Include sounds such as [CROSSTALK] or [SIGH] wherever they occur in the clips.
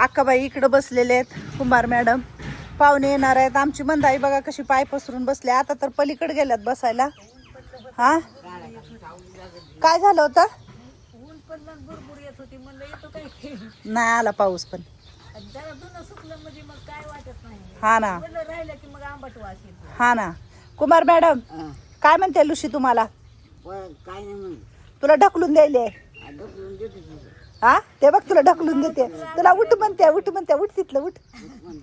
अक्काबाई इकडं बसलेले आहेत. कुंभार मॅडम पाहुणे येणार आहेत. आमची मंदाई बघा कशी पाय पसरून बसले. आता तर पलीकडे गेल्यात बसायला. हा? काय झालं होतं? नाही आला पाऊस पण. हा ना. हा ना. कुमार मॅडम काय म्हणते लुशी तुम्हाला? काय नाही म्हणून तुला ढकलून द्यायले हा? ते बघ तुला ढकलून देते. तुला उठ म्हणते उठ म्हणते. उठ तिथलं उठ.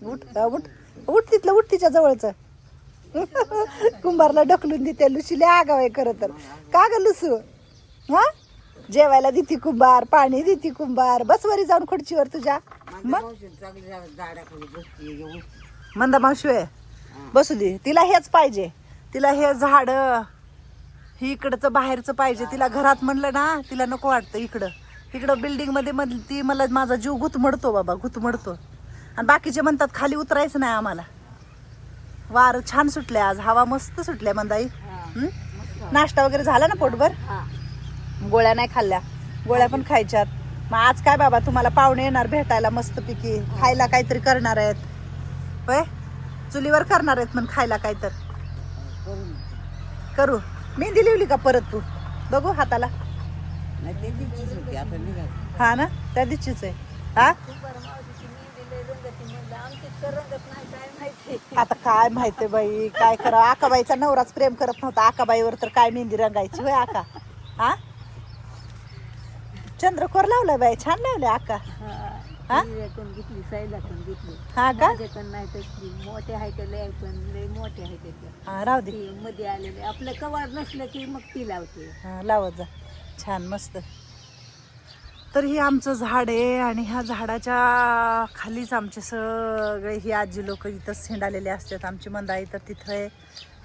उठ उठ. उठ तिथलं उठ तिच्या जवळच. [LAUGHS] कुंभारला ढकलून देते. लुशीले आगाव आहे खरं तर. का ग लुसू? हा? जेवायला देती कुंभार पाणी देती कुंभार. बस वरी जाऊन खुर्चीवर तुझ्या. मग? मंदा मावशी बसू दे. तिला हेच पाहिजे. तिला हे झाड ही इकडचं बाहेरचं पाहिजे. तिला घरात म्हणलं ना तिला नको वाटतं इकडं. इकडं बिल्डिंगमध्ये मध ती मला माझा जीव गुतमडतो बाबा गुतमडतो आणि बाकीचे म्हणतात खाली उतरायचं नाही आम्हाला. वार छान सुटले आज हवा मस्त सुटल्या मंदाई? नाश्ता वगैरे झाला ना पोटभर? गोळ्या नाही खाल्ल्या. गोळ्या पण खायच्यात. मग आज काय बाबा तुम्हाला पाहुणे येणार भेटायला मस्तपैकी. खायला काहीतरी करणार आहेत. होय? चुलीवर करणार आहेत मग खायला काय तर करू मेहंदी लिवली का परत तू? बघू हाताला. हा ना? त्या दिवशीच आहे. हा? आता काय माहितीये बाई काय करा आकाबाईचा नवराच प्रेम करत नव्हता. आकाबाईवर तर काय मेहंदी रंगायची होय आका? हा? चंद्रकोर लावलाय बाई छान लावले आका. हा? घेतली साईला पण घेतली. हा का? पण नाही तसली. मोठे आहे ते लय पण लय मोठे आहे ते हा राहू दे. मध्ये आलेले. आपलं कवार नसलं की मग ती लावते. हा, लावत जा. छान मस्त. तर ही आमचं झाड आहे आणि ह्या झाडाच्या खालीच आमचे सगळे ही आजी लोक इथं सेंडालेले असतात. आमची मंदाई तर तिथं आहे.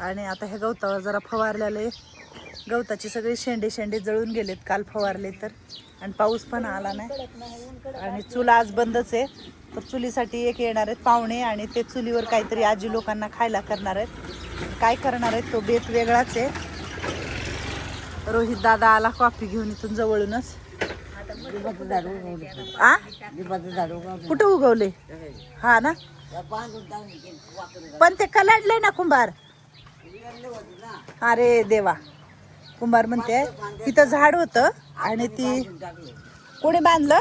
आणि आता हे गवतावर जरा फवारलेले गवताचे सगळे शेंडे शेंडे जळून गेलेत काल फवारले तर. आणि पाऊस पण आला नाही. आणि चूल आज बंदच आहे. तर चुलीसाठी एक येणार आहेत पाहुणे आणि ते चुलीवर काहीतरी आजी लोकांना खायला करणार आहेत. काय करणार आहेत तो बेत वेगळाच आहे. रोहित दादा आला कॉफी घेऊन इथून जवळूनच. आ? कुठं उगवले? हा ना? पण ते कलाडले ना कुंभार. अरे देवा. कुंभार म्हणते तिथं झाड होतं आणि ती कोणी बांधलं?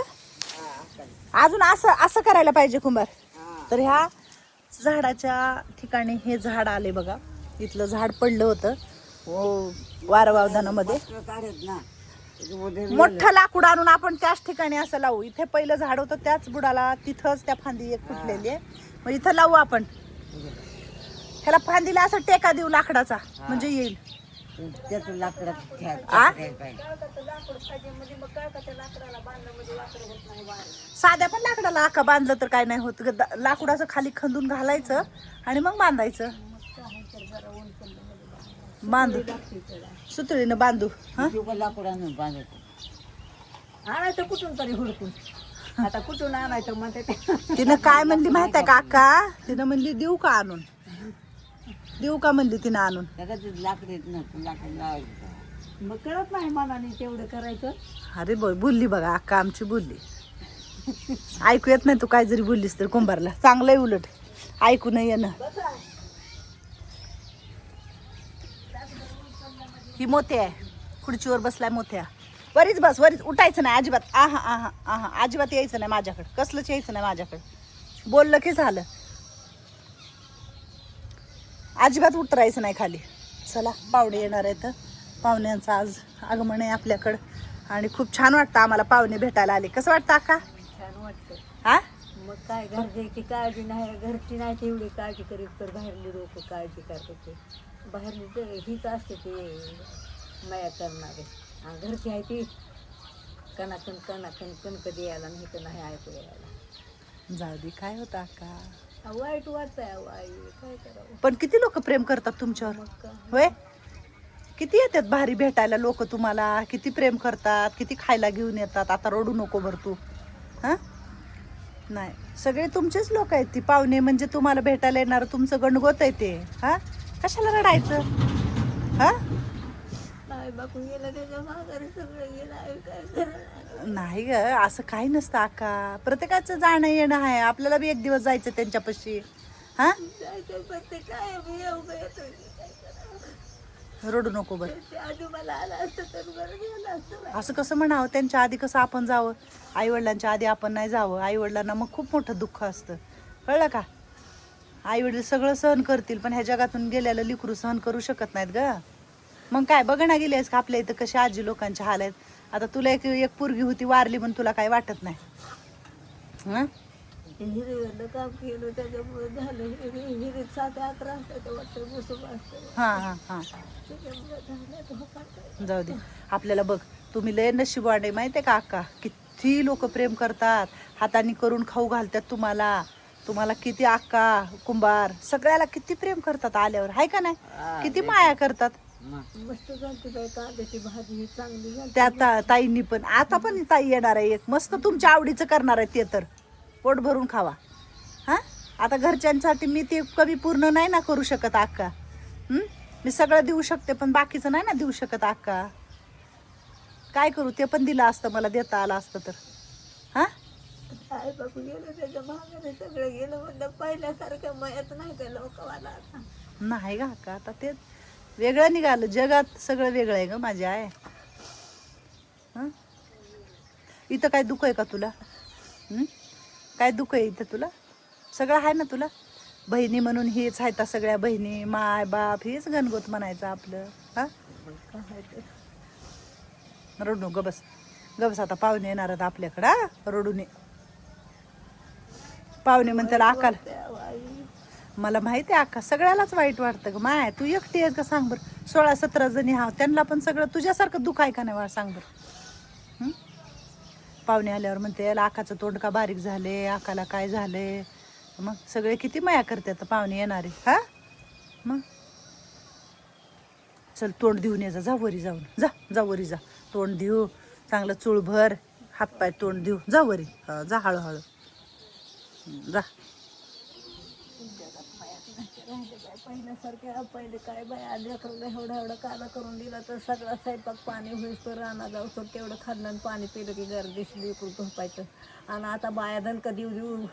अजून असं असं करायला पाहिजे कुंभार. तर ह्या झाडाच्या ठिकाणी हे झाड आले बघा. इथलं झाड पडलं होतं. ओ वारवावदानामध्ये मोठं लाकूड आणून आपण त्याच ठिकाणी असं लावू. इथे पहिलं झाड होतं त्याच बुडाला तिथंच त्या फांदी एक फुटलेली आहे. मग इथं लावू आपण. ह्याला फांदीला असं टेका देऊ लाकडाचा म्हणजे येईल. आ? साध्या पण लाकडाला आका बांधलं तर काय नाही होत. ग- लाकूड असं खाली खंदून घालायचं आणि मग बांधायचं. बांधू. सुतळीनं बांधू हा? आणायचं कुठून तरी हुडकून. आता कुठून आणायचं म्हणते तिनं काय म्हणली माहीत आहे का अक्का तिनं म्हणली देऊ का आणून? देऊ का म्हणली तिनं आणून? मग कळत नाही मनाने तेवढं करायचं. अरे बोल बोलली बघा अक्का आमची बोलली. ऐकू येत नाही तू काय जरी बोललीस तर कुंभारला. चांगलंय उलट. ऐकू नाही येणं. ही मोते आहे. खुर्चीवर बसलाय मोत्या. वरीच बस वरीच. उठायचं नाही अजिबात. आहा आहा आहा. अजिबात यायचं नाही माझ्याकडे. कसलंच यायचं नाही माझ्याकडे. बोललं की झालं. अजिबात उतरायचं नाही खाली. चला पाहुणे येणार आहेत. पाहुण्यांचं आज आगमन आहे आपल्याकडं. आणि खूप छान वाटतं आम्हाला पाहुणे भेटायला आले. कसं वाटतं अक्का छान वाटतं. हा? मग काय घरची काळजी नाही घरची नाही तेवढी काळजी करीत तर बाहेरली लोक काळजी करतात ते बाहेरली तर हीच असते ते. माया करणारे. घरची आहे ती. कणाकण कणाकण कण कधी यायला नाही तर नाही ऐकू यायला. जाऊ दे काय होतं अहो, वाईट वाटतंय आई. काय करावं? पण किती लोक प्रेम करतात तुमच्यावर? होय? किती येतात भारी भेटायला लोक तुम्हाला? किती प्रेम करतात? किती खायला घेऊन येतात? आता रडू नको भर तू. हा? नाही. सगळे तुमचेच लोक आहेत ती. पाहुणे म्हणजे तुम्हाला भेटायला येणार तुमचं गणगोत आहे ते. हा? कशाला रडायचं? हा? नाही ग असं काही नसतं आका. प्रत्येकाचं जाणं येणं आहे. आपल्याला बी एक दिवस जायचं त्यांच्यापाशी. हा? रडू नको बर. असं कसं म्हणावं? त्यांच्या आधी कसं आपण जावं? आई वडिलांच्या आधी आपण नाही जावं. आई वडिलांना मग खूप मोठं दुःख असतं. कळलं का? आई वडील सगळं सहन करतील पण ह्या जगातून गेल्याला लिकरू सहन करू शकत नाहीत ग. मग काय बघ ना गेलीस का आपल्या इथं कशा आजी लोकांचे हाल आहेत. आता तुला एक एक पोरगी होती वारली पण तुला काय वाटत नाही. हां? काम केलं त्याच्यामुळे झालं हिरे सात अकरा वाटतं जाऊ दे. आपल्याला बघ तुम्ही लय नशीब आहे माहिती आहे का अक्का? किती लोक प्रेम करतात. हाताने करून खाऊ घालतात तुम्हाला. तुम्हाला किती अक्का कुंभार सगळ्याला किती प्रेम करतात आल्यावर हाय का नाही? किती माया करतात? मस्त झालती बाई कांद्याची भाजी ही चांगली झाली. त्या ता- ताईंनी पण. आता पण ताई येणार आहे एक. मस्त तुमच्या आवडीचं करणार आहे ते तर. पोट भरून खावा. हा? आता घरच्यांसाठी मी ते कमी पूर्ण नाही ना करू शकत अक्का. हं? मी सगळं देऊ शकते पण बाकीचं नाही ना देऊ शकत अक्का. काय करू? ते पण दिलं असतं मला देता आलं असतं तर. हा? काय बघू गेलं त्याच्या भागाने सगळं गेलं म्हणलं पहिल्यासारखं मयात नाही त्या लोकवाला आता. नाही का का आता ते वेगळं निघालं. जगात सगळं वेगळं आहे ग माझी आहे हं? इथं काय दुःख आहे का तुला? हं? काय दुःख आहे इथं तुला? सगळं आहे ना तुला? बहिणी म्हणून हेच आहेत सगळ्या बहिणी माय बाप हेच गणगोत म्हणायचं आपलं. हा? काय ते. रडू ग बस. ग बस आता पाहुणे येणार आहेत आपल्याकडं हा? रडू नये. पाहुणे म्हणतात आकाल. मला माहिती आहे आका सगळ्यालाच वाईट वाटतं ग माय तू एकटी आहेस का सांग बरं. सोळा सतरा जणी हा त्यांना पण सगळं तुझ्यासारखं दुःख आहे का नाही वा सांग बरं. पाहुणे आल्यावर म्हणते याला आकाचं तोंड का बारीक झाले आकाला काय झाले? मग सगळे किती माया करतात पाहुणे येणारे. हा? मग? चल तोंड देऊन ये जा जा वरी जाऊन. जा जा वरी जा. तोंड देऊ चांगलं चुळभर हातपाय तोंड देऊ. जा वरी. जा हळूहळू. जा. पहिल्यासारख्या पहिले काय बाय लेकरं एवढा एवढा काला करून दिला तर सगळा स्वयंपाक पाणी होईस तर जाऊ तर तेवढं खाल्लं आणि पाणी पिलं की गर्दीशी लेकरू झोपायचं. आणि आता बाया दणका देऊ देऊ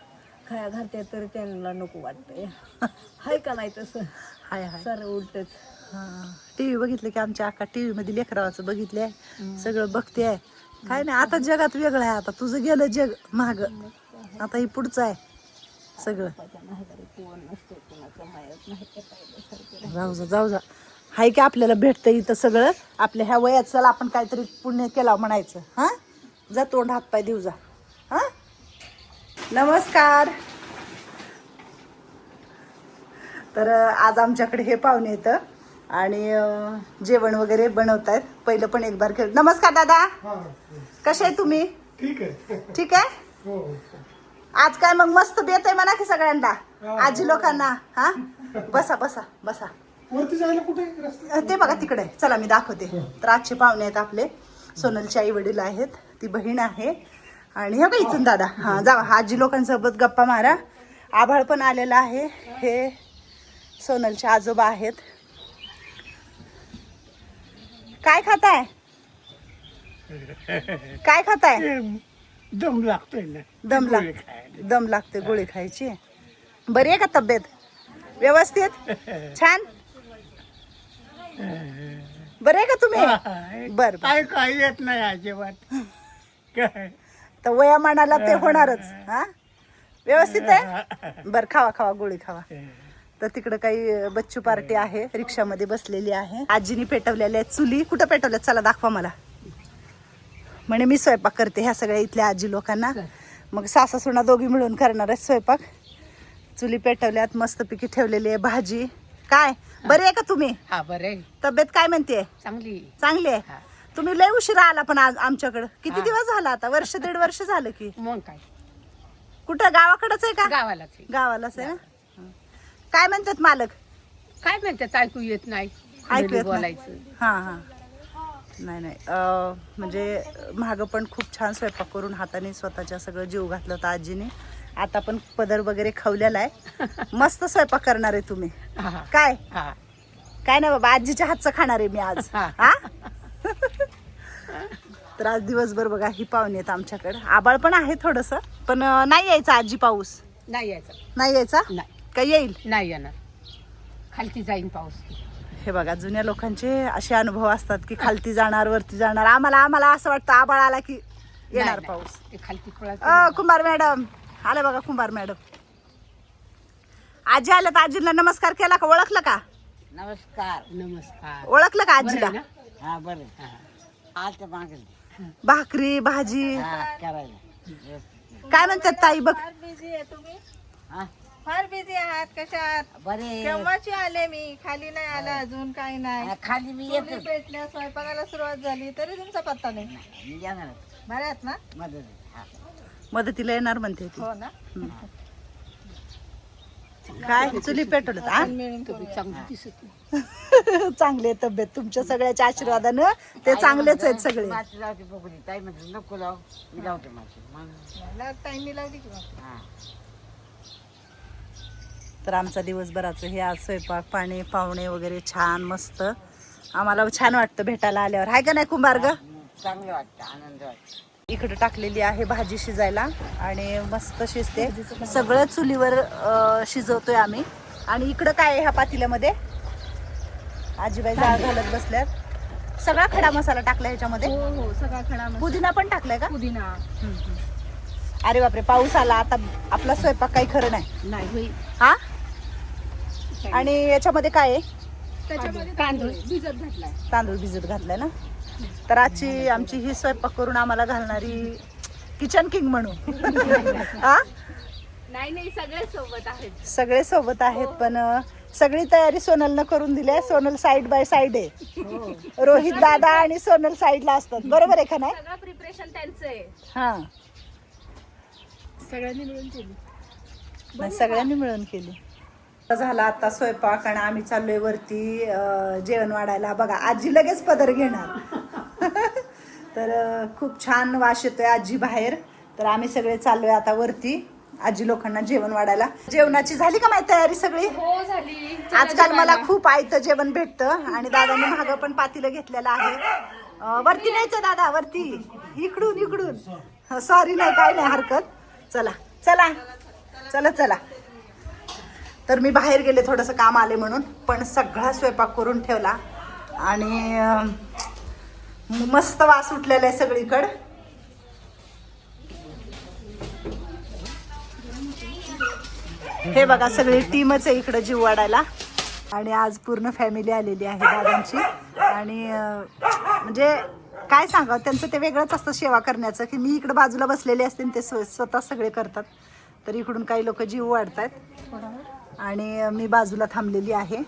खाया घालते तर त्यांना नको वाटतंय. [LAUGHS] हाय का नाही तसं? हाय हाय. सर उलटच. टी व्ही बघितलं की आमच्या आका टी व्ही मध्ये लेकरावाचं बघितले सगळं बघते आहे काय नाही आता जगात वेगळं आहे आता. तुझं गेलं जग महाग आता ही पुढचं आहे. सगळं. जाऊ जा जाऊ जा. हाय की आपल्याला भेटतं इथं सगळं. आपल्या ह्या वयात चला आपण काहीतरी पुण्य केला म्हणायचं. हा? जा तोंड हात पाय देऊ जा. हा? नमस्कार. तर आज आमच्याकडे हे पाहुणे येतं आणि जेवण वगैरे बनवत आहेत पहिलं पण एक बार केलं नमस्कार दादा. कसे आहे तुम्ही? ठीक आहे. ठीक आहे? हो. आज काय मग मस्त बेत आहे म्हणा की सगळ्यांना आजी लोकांना हा? बसा बसा बसा. वरती जायला कुठे? रस्ता ते बघा तिकडे. आहे. चला मी दाखवते. तर आजचे पाहुणे आहेत आपले. सोनलचे आई वडील आहेत. ती बहीण आहे. आणि हे का इथून दादा. हा जा आजी लोकांसोबत गप्पा मारा. आभाळ पण आलेला आहे. हे सोनलचे आजोबा आहेत. काय खाताय? काय खाताय? दम लागतोय ना. दम लाग खायला. दम लागते गोळी खायची. बरी आहे का तब्येत? व्यवस्थित? [LAUGHS] छान? बरे आहे का तुम्ही? बर बर. काय काय येत नाही अजिबात. [LAUGHS] काय? तर वयामानाला ते होणारच हा? व्यवस्थित आहे? बर खावा खावा गोळी खावा. तर तिकडं काही बच्चू पार्टी आहे रिक्षामध्ये बसलेली आहे. आजीनी पेटवलेल्या आहेत चुली. कुठं पेटवल्यात? चला दाखवा मला. म्हणे मी स्वयंपाक करते ह्या सगळ्या इथल्या आजी लोकांना. मग सासा सुना दोघी मिळून करणार आहेत स्वयंपाक. चुली पेटवल्यात मस्तपैकी ठेवलेली आहे भाजी. काय? बरे आहे का तुम्ही? हा बरे तब्येत काय म्हणते चांगली चांगली आहे. तुम्ही लय उशिरा आला पण आज आमच्याकडं. किती. दिवस झाला आता? वर्ष दीड [LAUGHS] वर्ष झालं की. मग काय? कुठं? गावाकडंच आहे का? गावालाच आहे. गावालाच आहे ना. काय म्हणतात मालक? काय म्हणतात? ऐकू येत नाही. ऐकू घरी येत नाही. बोलायचं. हा हा. नाही नाही. म्हणजे मागं पण खूप छान स्वयंपाक करून हाताने स्वतःच्या सगळं जीव घातलं होतं आजीने. आता पण पदर वगैरे खवलेला आहे. मस्त स्वयंपाक करणार आहे तुम्ही. काय? काय नाही बाबा आजीच्या हातचं खाणार आहे मी आज. हा. तर आज दिवसभर बघा ही पाहुणे आहेत आमच्याकडे. आबाळ पण आहे थोडस पण नाही यायचा आजी पाऊस. नाही यायचं. नाही यायचा? नाही. का येईल? नाही येणार. खालती जाईन पाऊस. हे बघा जुन्या लोकांचे असे अनुभव असतात की खालती जाणार वरती जाणार. आम्हाला आम्हाला असं वाटतं आबाळ आला की येणार. पाऊस. खालती अ कुंभार मॅडम. आले बघा कुंभार मॅडम. आजी आल्या तर आजीला नमस्कार केला का? ओळखलं का? नमस्कार. नमस्कार. ओळखलं का आजीला? हा बरं आज भाकरी भाजी. हा करायला. काय म्हणतात ताई? बघ. बिझी आहे तुम्ही हा? फार बिझी आहात कशात? बरे. केव्हाची आले मी? खाली नाही आला अजून काही नाही. हा, खाली मी तुम्ही भेटल्या स्वयंपाकाला सुरुवात झाली तरी तुमचा पत्ता नाही. मी येणार बरे आहेत ना? मदत हा. मदतीला येणार म्हणते ती. हो ना? काय? चुली पेटवलं? तुम्ही चांगली [LAUGHS] तब्येत. तुमच्या सगळ्याच्या आशीर्वादानं ते चांगलेच आहेत सगळे. माती लावते ताई म्हणते नको लाव मी लावते माझी मग टाइम लावली की मग. हा. तर आमचा दिवसभराचं हे आज स्वयंपाक पाणी पाहुणे वगैरे छान मस्त. आम्हाला छान वाटतं भेटायला आल्यावर. हाय का नाही कुंभार ग? चांगलं वाटतं आनंद वाटतं. इकडे टाकलेली आहे भाजी शिजायला आणि मस्त शिजते. सगळं चुलीवर अं, शिजवतोय आम्ही. आणि इकडं काय आहे ह्या पातेल्यामध्ये? आजीबाई जाळ घालत बसल्यात. सगळा खडा मसाला टाकला ह्याच्यामध्ये? हो हो सगळा खडा मसाला. पुदिना पण टाकलाय का? पुदिना. अरे बापरे पाऊस आला. आता आपला स्वयंपाक काही खरं नाही. नाही हा? आणि याच्यामध्ये काय आहे? त्याच्यामध्ये तांदूळ. भिजत घातलाय. तांदूळ भिजत घातलाय ना? तर आजची आमची ही स्वयंपाक करून आम्हाला घालणारी किचन किंग म्हणू हा नाही नाही सगळे सोबत आहेत. सगळे सोबत आहेत पण अं, सगळी तयारी सोनलनं करून दिली आहे. सोनल साईड बाय साईड आहे. रोहित दादा आणि सोनल साईडला असतात. बरोबर आहे का नाही? सगळं प्रिपरेशन त्यांचं आहे. हा. सगळ्यांनी मिळून केली. नाही, सगळ्यांनी मिळून केली. झाला आता स्वयंपाक आणि आम्ही चाललोय वरती जेवण वाढायला. बघा आजी लगेच पदर घेणार. [LAUGHS] तर खूप छान वास येतोय आजी बाहेर. तर आम्ही सगळे चाललोय आता वरती आजी लोकांना जेवण वाढायला. जेवणाची झाली का माहिती तयारी सगळी? हो झाली. आजकाल मला खूप आयतं जेवण भेटतं आणि दादाने मागं पण पातीलं घेतलेलं आहे. वरती न्यायचं दादा वरती. इकडून इकडून. सॉरी नाही काय नाही हरकत. चला चला. चला चला. तर मी बाहेर गेले थोडंसं काम आले म्हणून पण सगळा स्वयंपाक करून ठेवला. आणि मस्त वास उठलेला आहे सगळीकडं. हे बघा सगळी टीमच आहे इकडं जीव वाढायला. आणि आज पूर्ण फॅमिली आलेली आहे दादांची. आणि म्हणजे काय सांगा त्यांचं ते वेगळंच असतं सेवा करण्याचं की मी इकडं बाजूला बसलेले असते ते स्व- स्वतः सगळे करतात. तर इकडून काही लोक जीव वाढतात आणि मी बाजूला थांबलेली आहे.